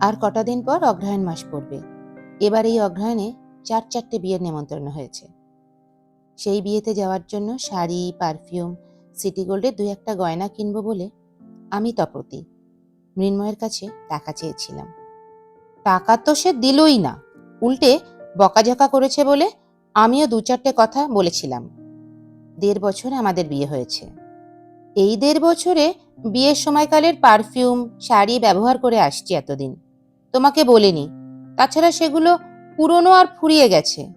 আর কটা দিন পর অগ্রহায়ণ মাস পড়বে। এবার এই অগ্রহায়ণে চার চারটে বিয়ের নেমন্তন্ন হয়েছে। সেই বিয়েতে যাওয়ার জন্য শাড়ি, পারফিউম, সিটি গোল্ডের দুই একটা গয়না কিনবো বলে আমি তপতি। মৃন্ময়ের কাছে টাকা চেয়েছিলাম। টাকা তো সে দিলই না। উল্টে বকাঝকা করেছে বলে আমিও দু চারটে কথা বলেছিলাম। দেড় বছর আমাদের বিয়ে হয়েছে। এই দেড় বছরে বিয়ের সময়কালের পারফিউম, শাড়ি ব্যবহার করে আসছি এতদিন। তোমাকে বলিনি। তাছাড়া সেগুলো পুরনো আর ফুরিয়ে গেছে।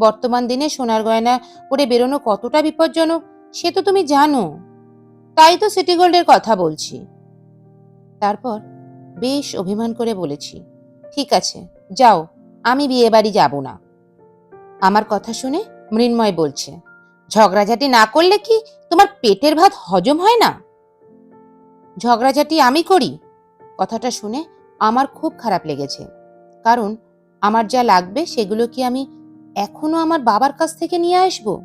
বর্তমান দিনে সোনার গয়না পরে বেরোনো কতটা বিপজ্জনক, সে তো তুমি জানো। তাই তো সিটি গোল্ডের কথা বলছি। তারপর বেশ অভিমান করে বলেছি, ঠিক আছে, যাও, আমি বিয়ে বাড়ি যাব না। আমার কথা শুনে মৃন্ময় বলছে, ঝগড়াঝাটি না করলে কি তোমার পেটের ভাত হজম হয় না? ঝগড়াঝাটি আমি করি? কথাটা শুনে আমার খুব খারাপ লেগেছে। কারণ, আমার যা লাগবে সেগুলো কি আমি এখনও আমার বাবার কাছ থেকে নিয়ে আসব?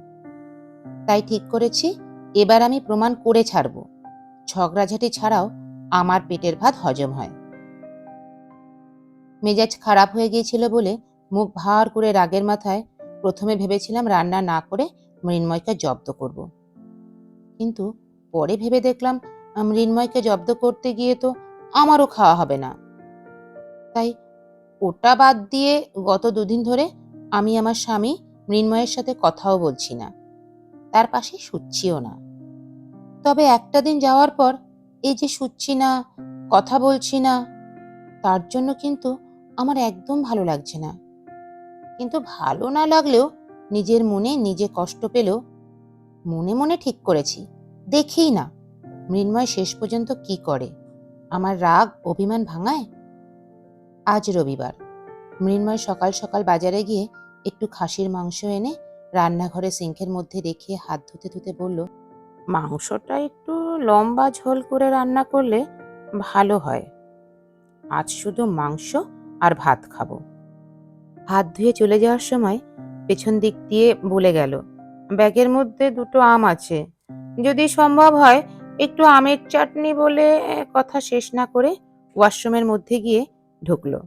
তাই ঠিক করেছি, এবার আমি প্রমাণ করে ছাড়ব। ঝগড়াঝাটি ছাড়াও আমার পেটের ভাত হজম হয়। মেজাজ খারাপ হয়ে গিয়েছিল বলে মুখ ভার করে রাগের মাথায় প্রথমে ভেবেছিলাম রান্না না করে মৃন্ময়কে জব্দ করব। কিন্তু পরে ভেবে দেখলাম মৃন্ময়কে জব্দ করতে গিয়ে তো আমারও খাওয়া হবে না। তাই ওটা বাদ দিয়ে গত দুদিন ধরে আমি আমার স্বামী মৃন্ময়ের সাথে কথাও বলছি না। তার পাশে শুচ্ছিও না। তবে একটা দিন যাওয়ার পর এই যে শুচ্ছি না, কথা বলছি না, তার জন্য কিন্তু আমার একদম ভালো লাগছে না। কিন্তু ভালো না লাগলেও নিজের মনে নিজে কষ্ট পেলেও মনে মনে ঠিক করেছি। দেখেই না, মৃন্ময় শেষ পর্যন্ত কি করে? আমার রাগ, অভিমান ভাঙায়? আজ রবিবার। মৃন্ময় সকাল সকাল বাজারে গিয়ে একটু খাসির মাংস এনে রান্নাঘরে সিঙ্কের মধ্যে রেখে হাত ধুতে ধুতে বলল, মাংসটা একটু লম্বা ঝোল করে রান্না করলে ভালো হয়। আজ শুধু মাংস আর ভাত খাব। হাত ধুয়ে চলে যাওয়ার সময় পেছন দিক দিয়ে বলে গেল ব্যাগের মধ্যে দুটো আম আছে। যদি সম্ভব হয়, একটু আমের চাটনি বলে কথা শেষ না করে ওয়াশরুমের মধ্যে গিয়ে ঢুকলো।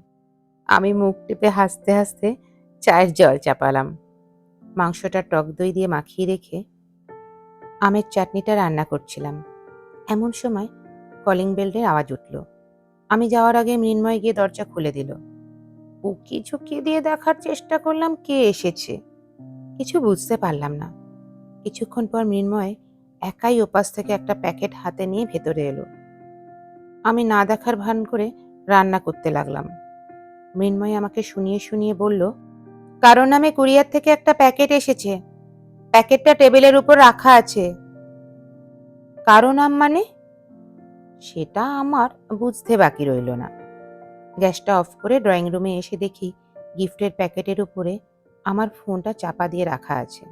আমি মুখ টিপে হাসতে হাসতে চায়ের জল চাপালাম। মাংসটা টক দই দিয়ে মাখিয়ে রেখে আমের চাটনিটা রান্না করছিলাম। এমন সময় কলিং বেল্টের আওয়াজ উঠল। আমি যাওয়ার আগে মৃন্ময় গিয়ে দরজা খুলে দিল। উকি ঝুঁকি দিয়ে দেখার চেষ্টা করলাম কে এসেছে। কিছু বুঝতে পারলাম না। কিছুক্ষণ পর মৃন্ময় একাই ওপাশ থেকে একটা প্যাকেট হাতে নিয়ে ভেতরে এলো। আমি না দেখার ভান করে রান্না করতে লাগলাম। মৃন্ময় আমাকে শুনিয়ে শুনিয়ে বলল, কারণ নামে কুরিয়ার থেকে একটা প্যাকেট এসেছে। প্যাকেটটা টেবিলের উপর রাখা আছে। কারও নাম মানে? সেটা আমার বুঝতে বাকি রইল না। গ্যাসটা অফ করে ড্রয়িং রুমে এসে দেখি গিফটের প্যাকেটের উপরে আমার ফোনটা চাপা দিয়ে রাখা আছে।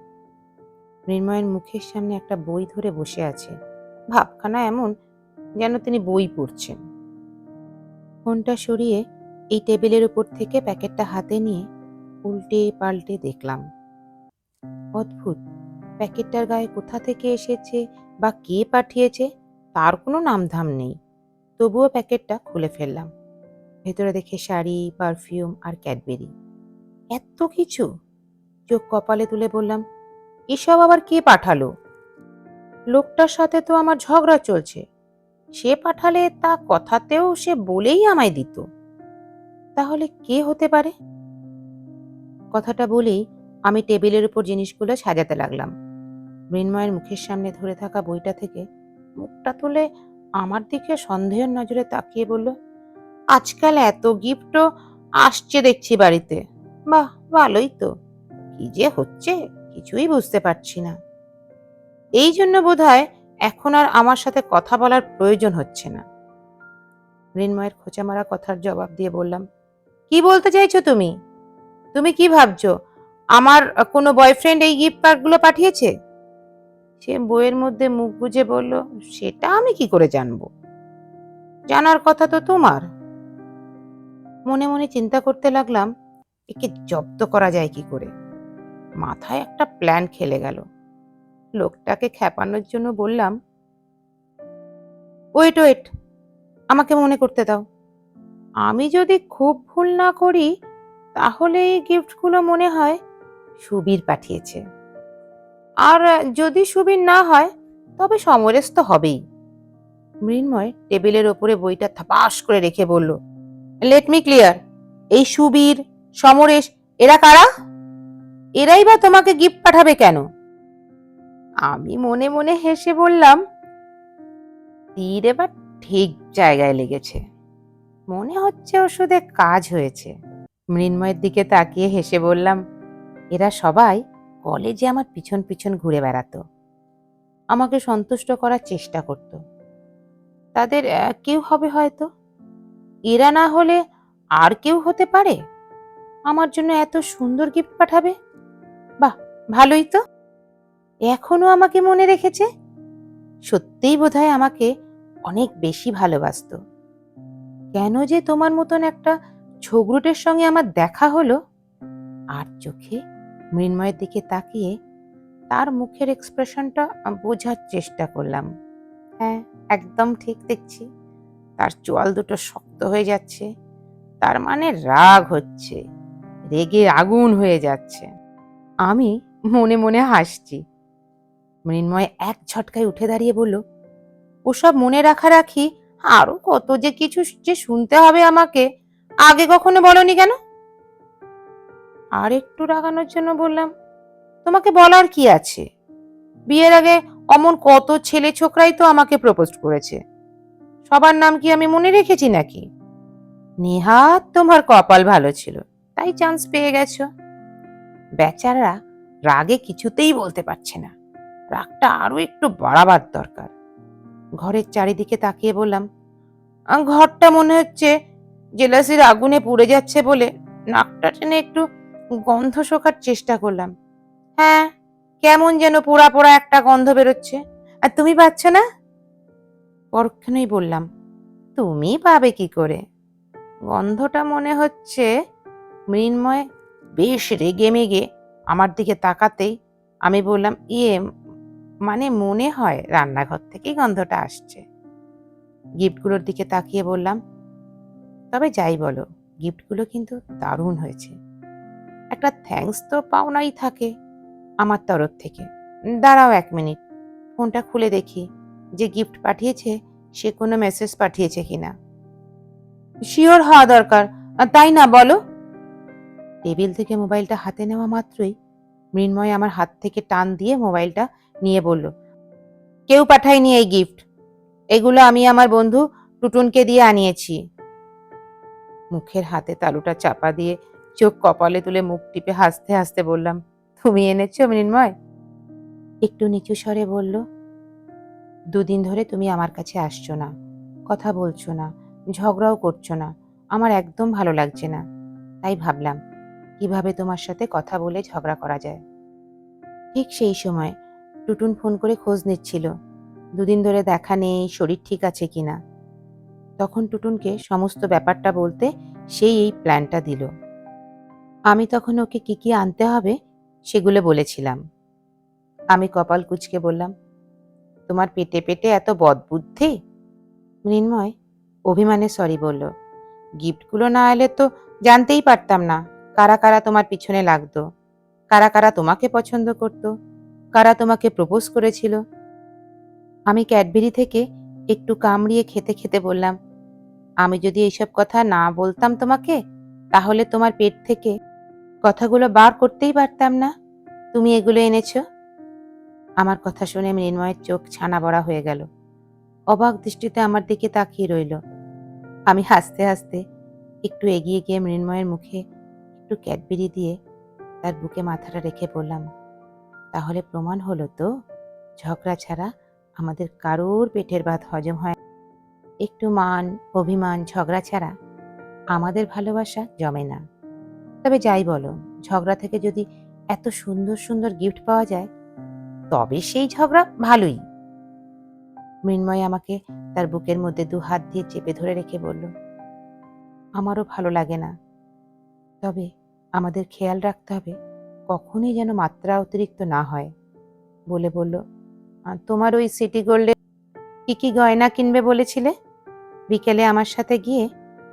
মৃন্ময়ের মুখের সামনে একটা বই ধরে বসে আছে। ভাবখানা এমন যেন তিনি বই পড়ছেন। ফোনটা সরিয়ে এই টেবিলের উপর থেকে প্যাকেটটা হাতে নিয়ে উল্টে পাল্টে দেখলাম। অদ্ভুত! প্যাকেটটার গায়ে কোথা থেকে এসেছে বা কে পাঠিয়েছে তার কোনো নামধাম নেই। তবুও প্যাকেটটা খুলে ফেললাম। ভেতরে দেখে শাড়ি, পারফিউম আর ক্যাডবেরি। এত কিছু? চোখ কপালে তুলে বললাম, এসব আবার কে পাঠালো? লোকটার সাথে তো আমার ঝগড়া চলছে। সে পাঠালে তা কথাতেও সে বলেই আমায় দিত। তাহলে কে হতে পারে? কথাটা বলেই আমি টেবিলের উপর জিনিসগুলো সাজাতে লাগলাম। মৃন্ময়ের মুখের সামনে ধরে থাকা বইটা থেকে মুখটা তুলে আমার দিকে সন্দেহের নজরে তাকিয়ে বলল, আজকাল এত গিফটও আসছে দেখছি বাড়িতে। বাহ, ভালোই তো। কি যে হচ্ছে, কিছুই বুঝতে পারছি না। এই জন্য বোধহয় এখন আর আমার সাথে কথা বলার প্রয়োজন হচ্ছে না। মৃন্ময়ের খোঁচা মারা কথার জবাব দিয়ে বললাম, কি বলতে চাইছো তুমি? তুমি কি ভাবছ? আমার কোনো বয়ফ্রেন্ড এই গিফট কার্ডগুলো পাঠিয়েছে? সে বইয়ের মধ্যে মুখ গুজে বলল, সেটা আমি কি করে জানব? জানার কথা তো তোমার। মনে মনে চিন্তা করতে লাগলাম একে জব্দ করা যায় কি করে? মাথায় একটা প্ল্যান খেলে গেল। লোকটাকে খেপানোর জন্য বললাম ওয়েট ওয়েট আমাকে মনে করতে দাও। আমি যদি খুব ভুল না করি, তাহলে এই গিফটগুলো মনে হয় সুবীর পাঠিয়েছে। আর যদি সুবীর না হয়, তবে সমরেশ তো হবেই। মৃন্ময় টেবিলের ওপরে বইটা থাপাস করে রেখে বলল লেট মি ক্লিয়ার এই সুবীর সমরেশ, এরা কারা? এরাই বা তোমাকে গিফট পাঠাবে কেন? আমি মনে মনে হেসে বললাম, তীর এবার ঠিক জায়গায় লেগেছে। মনে হচ্ছে ওষুধে কাজ হয়েছে। মৃন্ময়ের দিকে তাকিয়ে হেসে বললাম, এরা সবাই কলেজে আমার পিছন পিছন ঘুরে বেড়াতো। আমাকে সন্তুষ্ট করার চেষ্টা করত। তাদের কেউ হবে হয়তো? এরা না হলে আর কেউ হতে পারে? আমার জন্য এত সুন্দর গিফট পাঠাবে? বাহ, ভালোই তো। এখনও আমাকে মনে রেখেছে? সত্যিই বোধহয় আমাকে অনেক বেশি ভালোবাসতো। কেন যে তোমার মতন একটা ছোগরুটের সঙ্গে আমার দেখা হলো, আর চোখে মৃন্ময়ের দিকে তাকিয়ে তার মুখের এক্সপ্রেশনটা বোঝার চেষ্টা করলাম। হ্যাঁ একদম ঠিক দেখছি। তার চোয়াল দুটো শক্ত হয়ে যাচ্ছে। তার মানে রাগ হচ্ছে। রেগে আগুন হয়ে যাচ্ছে। আমি মনে মনে হাসছি। মৃন্ময় এক ঝটকায় উঠে দাঁড়িয়ে বলল, ওসব মনে রাখা রাখি? আরও কত যে কিছু যে শুনতে হবে আমাকে? আগে কখনো বলনি কেন? আর একটু রাগানোর জন্য বললাম, তোমাকে বলার কি আছে? বিয়ের আগে অমন কত ছেলে ছোকরাই তো আমাকে প্রপোজ করেছে। সবার নাম কি আমি মনে রেখেছি নাকি? নেহাত তোমার কপাল ভালো ছিল। তাই চান্স পেয়ে গেছো। বেচারা রাগে কিছুতেই বলতে পারছে না। রাগটা আরও একটু বাড়াবার দরকার। ঘরের চারিদিকে তাকিয়ে বললাম "আহ, ঘরটা মনে হচ্ছে জেলাসির আগুনে পুড়ে যাচ্ছে বলে নাকটা টেনে একটু গন্ধ শোকার চেষ্টা করলাম। হ্যাঁ কেমন যেন পোড়া পোড়া একটা গন্ধ বেরোচ্ছে। আর তুমি পাচ্ছ না? পরক্ষণেই বললাম তুমি পাবে কি করে? গন্ধটা মনে হচ্ছে মৃন্ময় বেশ রেগে মেগে আমার দিকে তাকাতেই আমি বললাম ইয়ে মানে মনে হয় রান্নাঘর থেকেই গন্ধটা আসছে। গিফটগুলোর দিকে তাকিয়ে বললাম, তবে যাই বলো, গিফটগুলো কিন্তু দারুণ হয়েছে। একটা থ্যাঙ্কস তো পাওনাই থাকে আমার তরফ থেকে। দাঁড়াও এক মিনিট, ফোনটা খুলে দেখি যে গিফট পাঠিয়েছে, সে কোনো মেসেজ পাঠিয়েছে কিনা। শিওর হওয়া দরকার, তাই না বলো? টেবিল থেকে মোবাইলটা হাতে নেওয়া মাত্রই মৃন্ময় আমার হাত থেকে টান দিয়ে মোবাইলটা নিয়ে বলল, কেউ পাঠায়নি এই গিফট এগুলো আমি আমার বন্ধু টুটুনকে দিয়ে আনিয়েছি। মুখের হাতে তালুটা চাপা দিয়ে চোখ কপালে তুলে মুখ টিপে হাসতে হাসতে বললাম, তুমি এনেছো মৃন্ময়? একটু নিচু স্বরে বলল, দুদিন ধরে তুমি আমার কাছে আসছো না, কথা বলছো না, ঝগড়াও করছ না, আমার একদম ভালো লাগছে না। তাই ভাবলাম কীভাবে তোমার সাথে কথা বলে ঝগড়া করা যায়? ঠিক সেই সময় টুটুন ফোন করে খোঁজ নিচ্ছিল। দুদিন ধরে দেখা নেই, শরীর ঠিক আছে কিনা তখন টুটুনকে সমস্ত ব্যাপারটা বলতে সেই এই প্ল্যানটা দিল। আমি তখন ওকে কি কি আনতে হবে সেগুলো বলেছিলাম। আমি কপাল কুচকে বললাম, তোমার পেটে পেটে এত বদবুদ্ধি? মৃন্ময় অভিমানে সরি বলল, গিফটগুলো না এলে তো জানতেই পারতাম না। কারা কারা তোমার পিছনে লাগতো? কারা কারা তোমাকে পছন্দ করত? কারা তোমাকে প্রপোজ করেছিল? আমি ক্যাডবেরি থেকে একটু কামড়িয়ে খেতে খেতে বললাম, আমি যদি এইসব কথা না বলতাম তোমাকে, তাহলে তোমার পেট থেকে কথাগুলো বার করতেই পারতাম না। তুমি এগুলো এনেছো? আমার কথা শুনে মৃন্ময়ের চোখ ছানা বড়া হয়ে গেল। অবাক দৃষ্টিতে আমার দিকে তাকিয়ে রইল। আমি হাসতে হাসতে একটু এগিয়ে গিয়ে মৃন্ময়ের মুখে একটু ক্যাডবেরি দিয়ে তার বুকে মাথাটা রেখে বললাম, তাহলে প্রমাণ হলো তো, ঝগড়া ছাড়া আমাদের কারোর পেটের ভাত হজম হয় একটু মান, অভিমান, ঝগড়া ছাড়া আমাদের ভালোবাসা জমে না। তবে যাই বলো, ঝগড়া থেকে যদি এত সুন্দর সুন্দর গিফট পাওয়া যায়, তবে সেই ঝগড়া ভালোই। মৃন্ময় আমাকে তার বুকের মধ্যে দু হাত দিয়ে চেপে ধরে রেখে বলল, আমারও ভালো লাগে না। তবে আমাদের খেয়াল রাখতে হবে কখনই যেন মাত্রা অতিরিক্ত না হয়। বলে বলল "আহ, তোমার ওই সিটি গোল্ডে কি কি গয়না কিনবে বলেছিলে? বিকেলে আমার সাথে গিয়ে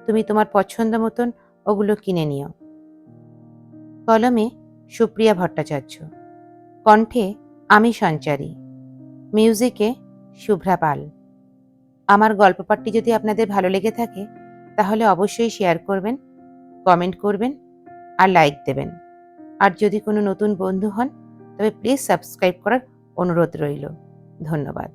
তুমি তোমার পছন্দ মতন ওগুলো কিনে নিও। কলমে সুপ্রিয়া ভট্টাচার্য। কণ্ঠে আমি সঞ্চারী। মিউজিকে শুভ্রা পাল। আমার গল্প পাঠটি যদি আপনাদের ভালো লেগে থাকে তাহলে অবশ্যই শেয়ার করবেন কমেন্ট করবেন আর লাইক দেবেন। আর যদি কোনো নতুন বন্ধু হন, তবে প্লিজ সাবস্ক্রাইব করার অনুরোধ রইল। ধন্যবাদ।